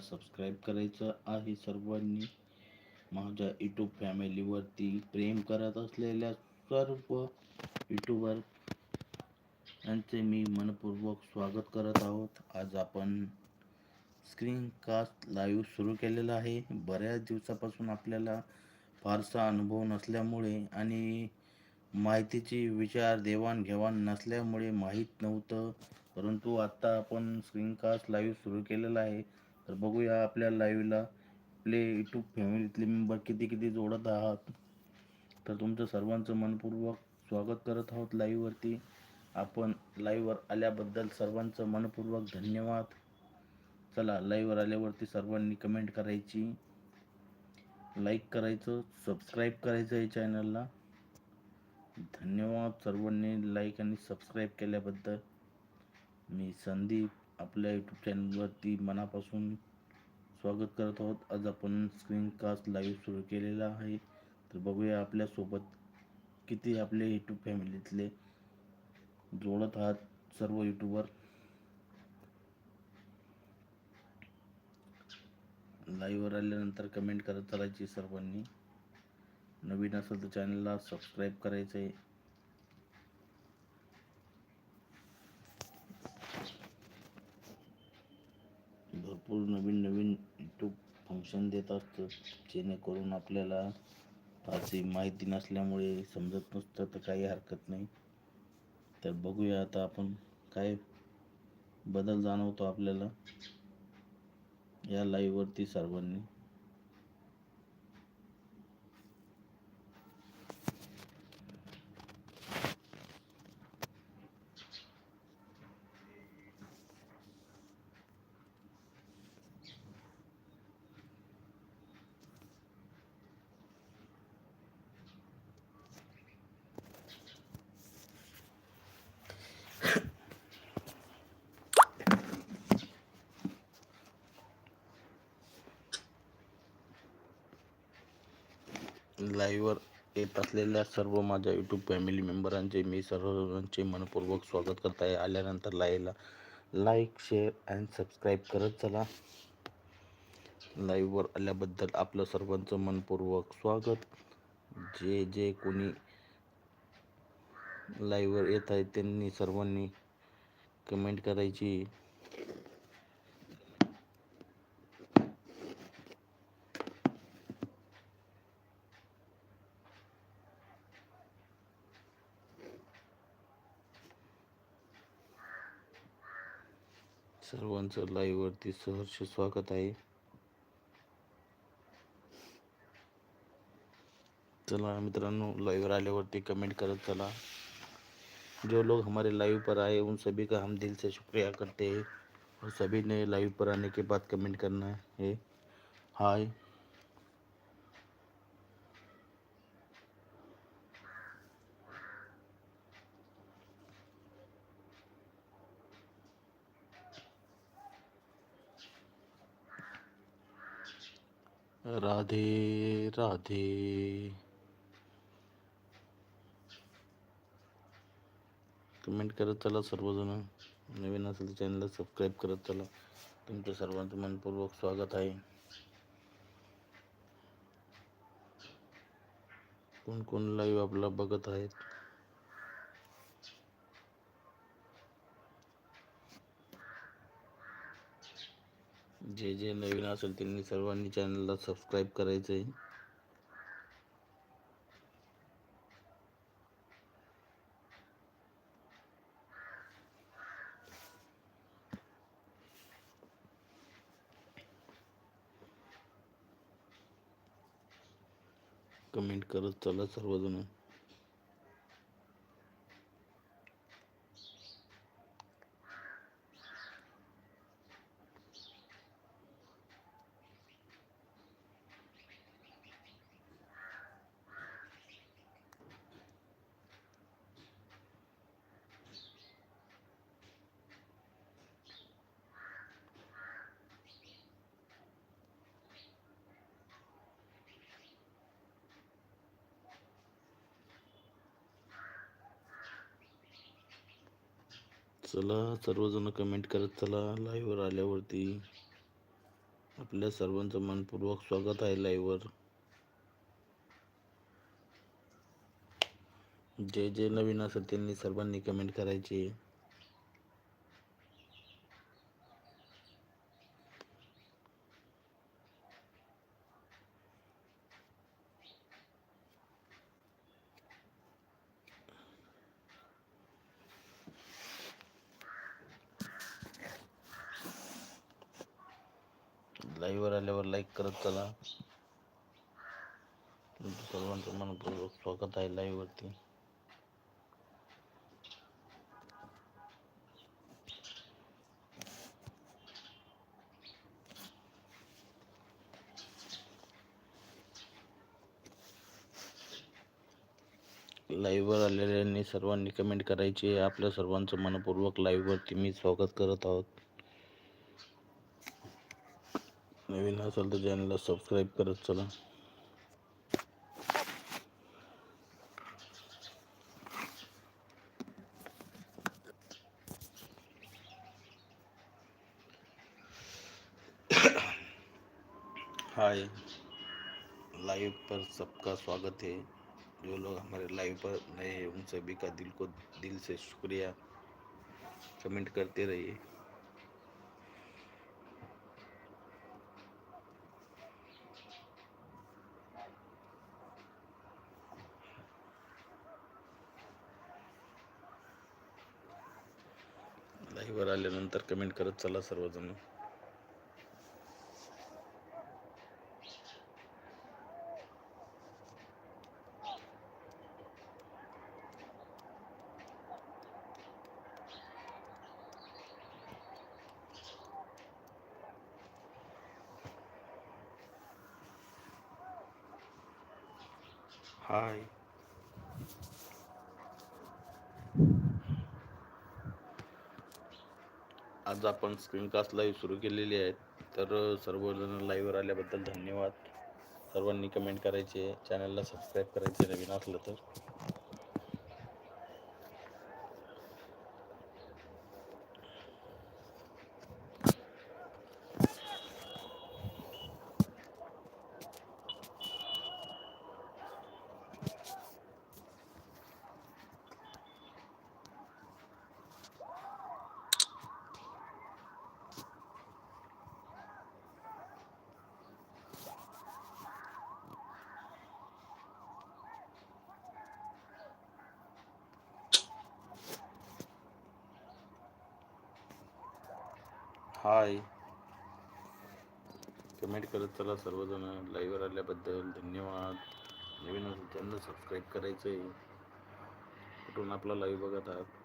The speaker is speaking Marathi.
सबस्क्राईब करायचं आहे सर्वांनी. माझ्या यूट्यूब फॅमिलीवरती प्रेम करत असलेल्या सर्व यूट्यूबर यांचे मी मनपूर्वक स्वागत करत आहोत. आज आपण स्क्रीन कास्ट लाईव्ह सुरू केलेला आहे. बऱ्याच दिवसापासून आपल्याला फारसा अनुभव नसल्यामुळे आणि माहितीची विचार देवाणघेवाण नसल्यामुळे माहीत नव्हतं. परंतु आत्ता आपण स्क्रीनकास्ट लाईव्ह सुरू केलेला आहे. तर बघूया आपल्या लाईव्हला आपले यूट्यूब फॅमिलीतले मेंबर किती किती जोडत आहात. तर तुमचं सर्वांचं मनपूर्वक स्वागत करत आहोत लाईव्हवरती आपण लाईव्हवर आल्याबद्दल सर्वांचं मनपूर्वक धन्यवाद. चला लाईव्हवर आल्यावरती सर्वांनी कमेंट करायची. लाईक करायचं सबस्क्राईब करायचं आहे चॅनलला धन्यवाद सर्वांनी लाईक आणि सबस्क्राईब केल्याबद्दल. मी संदीप. आपल्या यूट्यूब चॅनलवरती मनापासून स्वागत करत आहोत. आज आपण स्क्रीनकास्ट लाईव्ह सुरू केलेला आहे. तर बघूया आपल्यासोबत किती आपले यूट्यूब फॅमिलीतले जोडत आहात सर्व यूट्यूबर लाईव्हवर आल्यानंतर कमेंट करत चालायची सर्वांनी. नवीन असेल तर चॅनलला सबस्क्राईब करायचं आहे भरपूर नवीन नवीन यूट्यूब फंक्शन देत असतं जेणेकरून आपल्याला फारशी माहिती नसल्यामुळे समजत नसतं तर काही हरकत नाही. तर बघूया आता आपण काय बदल जाणवतो आपल्याला या लाईव्हवरती सर्वांनी. लाईव्हवर येत असलेल्या सर्व माझ्या यूट्यूब फॅमिली मेंबरांचे मी सर्वांचे मनपूर्वक स्वागत करत आहे आल्यानंतर लाईव्हला लाईक शेअर अँड सबस्क्राईब करत चला. लाईव्हवर आल्याबद्दल आपलं सर्वांचं मनपूर्वक स्वागत. जे जे कोणी लाईव्हवर येत आहे त्यांनी सर्वांनी कमेंट करायची. सर्वांचं लाईव्हवरती सहर्ष स्वागत आहे. चला मित्रांनो लाइव आल्यावरती कमेंट करत चला. जो लोग हमारे लाइव पर आए उन सभी का हम दिल से शुक्रिया करते हैं. और सभी ने लाइव पर आने के बाद कमेंट करना है. हाय. राधे राधे. कमेंट करत चला सर्वजण. नवीन असेल चॅनलला सबस्क्राईब करत चला. तुमचं सर्वांचं मनपूर्वक स्वागत आहे. कोण कोण लाईव्ह आपला बघत आहेत? जे जे नवीन असेल त्यांनी सर्वांनी चॅनलला सबस्क्राईब करायचं आहे कमेंट करत चला सर्वजण. चला सर्वजण कमेंट करत चला. लाईव्हवर आल्यावरती आपल्या सर्वांचं मनपूर्वक स्वागत आहे लाईव्हवर जे जे नवीन असेल त्यांनी सर्वांनी कमेंट करायची. लाईव्हवर आल्यावर लाईक करत चला. तुमचं सर्वांचं मनपूर्वक स्वागत आहे लाईव्हवरती लाईव्हवर आलेल्यांनी सर्वांनी कमेंट करायची. आपल्या सर्वांचं मनपूर्वक लाईव्हवरती मी स्वागत करत आहोत. नवीन असेल तर चॅनलला सबस्क्राईब करत चला हाय लाइव पर सबका स्वागत है। जो लोग हमारे लाइव पर नए हैं, उन सभी का दिल को दिल से शुक्रिया। कमेंट करते रहिए। लाईव्हवर आल्यानंतर कमेंट करत चला सर्वजण. हाय आज आपण स्क्रीनकास्ट लाईव्ह सुरू केलेली आहे. तर सर्वजण लाईव्हवर आल्याबद्दल धन्यवाद. सर्वांनी कमेंट करायचे चॅनलला सबस्क्राईब करायचे नवीन असलं तर. हाय कमेंट करत चला सर्वजण. लाईव्हवर आल्याबद्दल धन्यवाद. नवीन असेल चॅनल सबस्क्राईब करायचं आहे कुठून आपला लाईव्ह बघत आहात?